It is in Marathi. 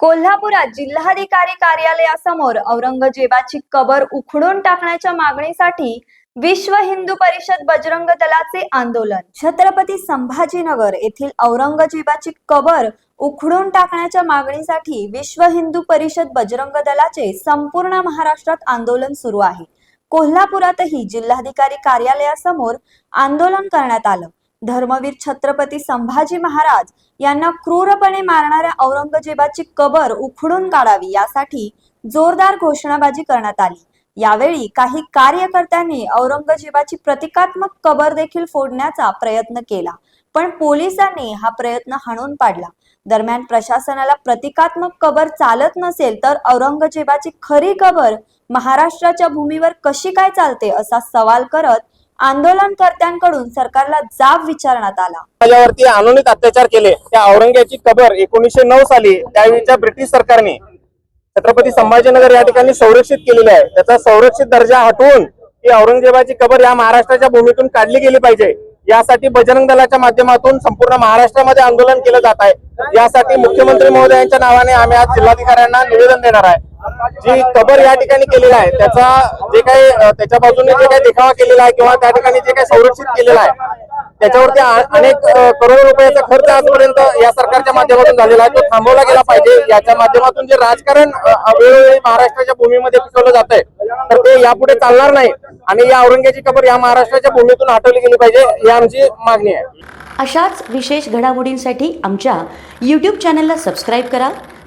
कोल्हापुरात जिल्हाधिकारी कार्यालयासमोर औरंगजेबाची कबर उखडून टाकण्याच्या मागणीसाठी विश्व हिंदू परिषद बजरंग दलाचे आंदोलन. छत्रपती संभाजीनगर येथील औरंगजेबाची कबर उखडून टाकण्याच्या मागणीसाठी विश्व हिंदू परिषद बजरंग दलाचे संपूर्ण महाराष्ट्रात आंदोलन सुरू आहे. कोल्हापुरातही जिल्हाधिकारी कार्यालयासमोर आंदोलन करण्यात आलं. धर्मवीर छत्रपती संभाजी महाराज यांना क्रूरपणे मारणाऱ्या औरंगजेबाची कबर उखडून काढावी यासाठी जोरदार घोषणाबाजी करण्यात आली. यावेळी काही कार्यकर्त्यांनी औरंगजेबाची प्रतिकात्मक कबर देखील फोडण्याचा प्रयत्न केला पण पोलिसांनी हा प्रयत्न हाणून पाडला. दरम्यान प्रशासनाला प्रतिकात्मक कबर चालत नसेल तर औरंगजेबाची खरी कबर महाराष्ट्राच्या भूमीवर कशी काय चालते असा सवाल करत आंदोलनकर्त्यांकडून सरकारला जाब विचारण्यात आला. माझ्यावरती अनुचित अत्याचार केले. त्या औरंग्याची कबर एकोणीसशे नऊ साली त्यावेळीच्या ब्रिटिश सरकारने छत्रपती संभाजीनगर या ठिकाणी संरक्षित केलेली आहे. त्याचा संरक्षित दर्जा हटवून ही औरंगजेबाची कबर या महाराष्ट्राच्या भूमीतून काढली गेली पाहिजे. यासाठी बजरंग दलाच्या माध्यमातून संपूर्ण महाराष्ट्रामध्ये आंदोलन केलं जात आहे. यासाठी मुख्यमंत्री महोदयांच्या नावाने आम्ही आज जिल्हाधिकाऱ्यांना निवेदन देणार आहे. जी कबर या ठिकाणी केलेला आहे त्याचा जे काही त्याच्या बाजूने जे काही देखावा केलेला आहे किंवा त्या ठिकाणी जे काही संरक्षित केलेलं आहे त्याच्यावरती अनेक करोड रुपयाचा खर्च आजपर्यंत या सरकारच्या माध्यमातून झालेला आहे. तो थांबवला गेला पाहिजे. याच्या माध्यमातून जे राजकारण वेळोवेळी महाराष्ट्राच्या भूमीमध्ये पिकवलं जात आहे तर ते यापुढे चालणार नाही. आणि या औरंग्याची कबर या महाराष्ट्राच्या भूमीतून हटवली गेली पाहिजे ही आमची मागणी आहे. अशाच विशेष घडामोडींसाठी आमच्या यूट्यूब चॅनलला सबस्क्राईब करा.